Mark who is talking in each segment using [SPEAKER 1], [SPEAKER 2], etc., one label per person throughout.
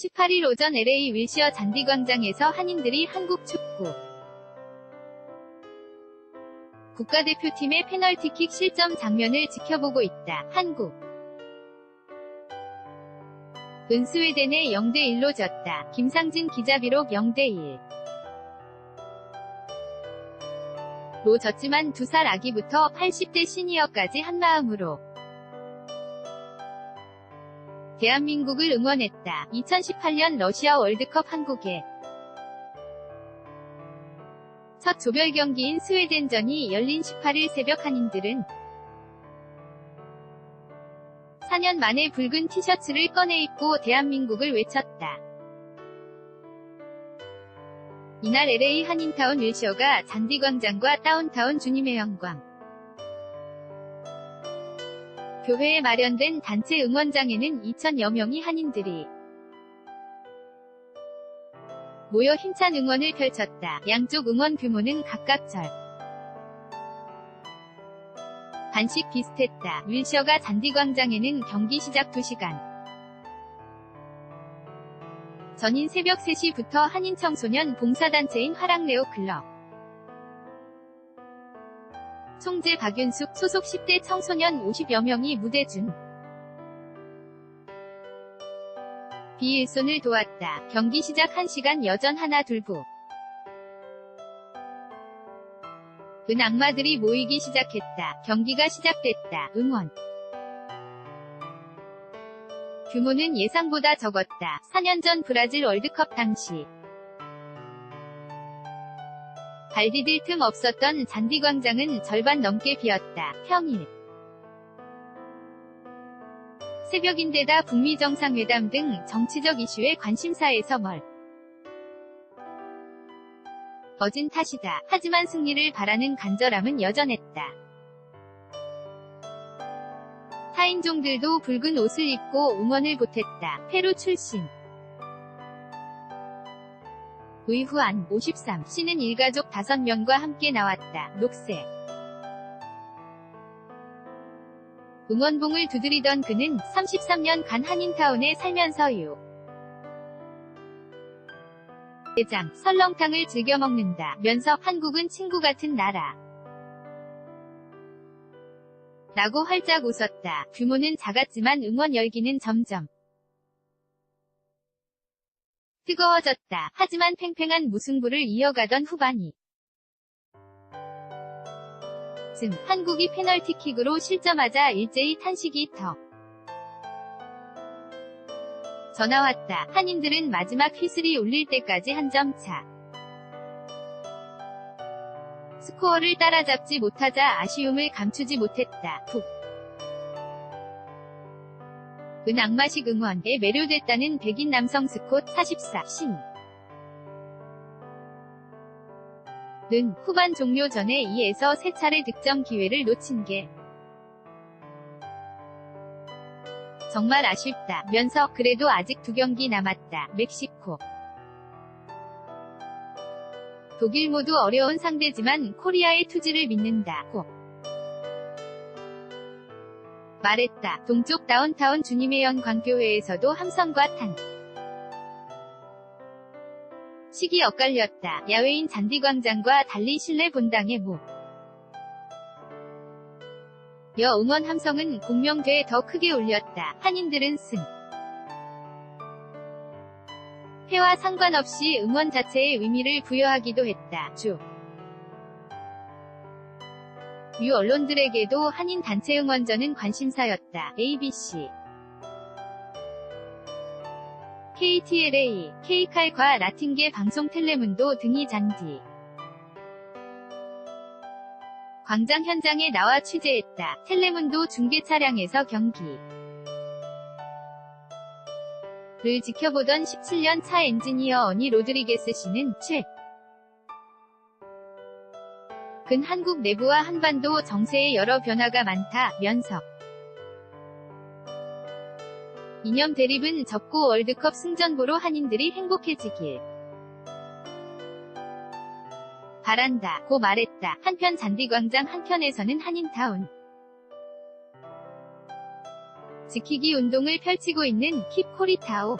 [SPEAKER 1] 18일 오전 LA 윌시어 잔디광장에서 한인들이 한국 축구 국가대표팀의 페널티킥 실점 장면을 지켜보고 있다. 한국 은 스웨덴에 0대1로 졌다. 김상진 기자 비록 0대1 로 졌지만 두 살 아기부터 80대 시니어까지 한마음으로 대한민국을 응원했다. 2018년 러시아 월드컵 한국의 첫 조별 경기인 스웨덴전이 열린 18일 새벽 한인들은 4년 만에 붉은 티셔츠를 꺼내 입고 대한민국을 외쳤다. 이날 LA 한인타운 윌셔가 잔디광장과 다운타운 주님의 영광 교회에 마련된 단체 응원장에는 2천여 명의 한인들이 모여 힘찬 응원을 펼쳤다. 양쪽 응원 규모는 각각 절. 반씩 비슷했다. 윌셔가 잔디광장에는 경기 시작 2시간. 전인 새벽 3시부터 한인 청소년 봉사단체인 화랑레오 클럽. 총재 박윤숙 소속 10대 청소년 50여 명이 무대 중 비일손을 도왔다. 경기 시작 1시간 여전 하나 둘부. 은 악마들이 모이기 시작했다. 경기가 시작됐다. 응원. 규모는 예상보다 적었다. 4년 전 브라질 월드컵 당시. 발 디딜 틈 없었던 잔디광장은 절반 넘게 비었다. 평일. 새벽인데다 북미 정상회담 등 정치적 이슈에 관심사에서 멀. 어진 탓이다. 하지만 승리를 바라는 간절함은 여전했다. 타인종들도 붉은 옷을 입고 응원을 보탰다. 페루 출신. 의후안 53 씨는 일가족 5명과 함께 나왔다. 녹색. 응원봉을 두드리던 그는 33년간 한인타운에 살면서 유. 대장, 설렁탕을 즐겨 먹는다. 면서 한국은 친구 같은 나라. 라고 활짝 웃었다. 규모는 작았지만 응원 열기는 점점 뜨거워졌다. 하지만 팽팽한 무승부를 이어가던 후반이 쯤 한국이 페널티킥으로 실점하자 일제히 탄식이 터. 전화 왔다. 한인들은 마지막 휘슬이 울릴 때까지 한 점 차. 스코어를 따라잡지 못하자 아쉬움을 감추지 못했다. 푹. 은 악마식 응원에 매료됐다는 백인 남성 스콧 44 신. 는 후반 종료 전에 2에서 3차례 득점 기회를 놓친 게 정말 아쉽다 면서 그래도 아직 두 경기 남았다. 멕시코 독일 모두 어려운 상대지만 코리아의 투지를 믿는다. 고 말했다. 동쪽 다운타운 주님의 영광교회에서도 함성과 탄 식이 엇갈렸다. 야외인 잔디광장과 달리 실내 본당의 모. 여 응원 함성은 공명대에 더 크게 울렸다. 한인들은 승. 해와 상관없이 응원 자체에 의미를 부여하기도 했다. 주. 유 언론들에게도 한인 단체 응원전은 관심사였다. ABC KTLA, K칼과 라틴계 방송 텔레문도 등이 잔디. 광장 현장에 나와 취재했다. 텔레문도 중계 차량에서 경기. 를 지켜보던 17년 차 엔지니어 어니 로드리게스 씨는 최. 근 한국 내부와 한반도 정세에 여러 변화가 많다. 면석. 이념 대립은 접고 월드컵 승전보로 한인들이 행복해지길 바란다 고 말했다. 한편 잔디광장 한편에서는 한인타운 지키기 운동을 펼치고 있는 킵 코리타오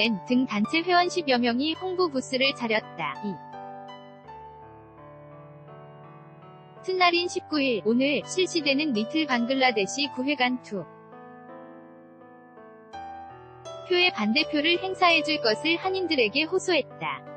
[SPEAKER 1] N 등 단체 회원 10여 명이 홍보 부스를 차렸다. 2. 훗날인 19일 오늘 실시되는 리틀 방글라데시 구회관 투 표의 반대표를 행사해줄 것을 한인들에게 호소했다.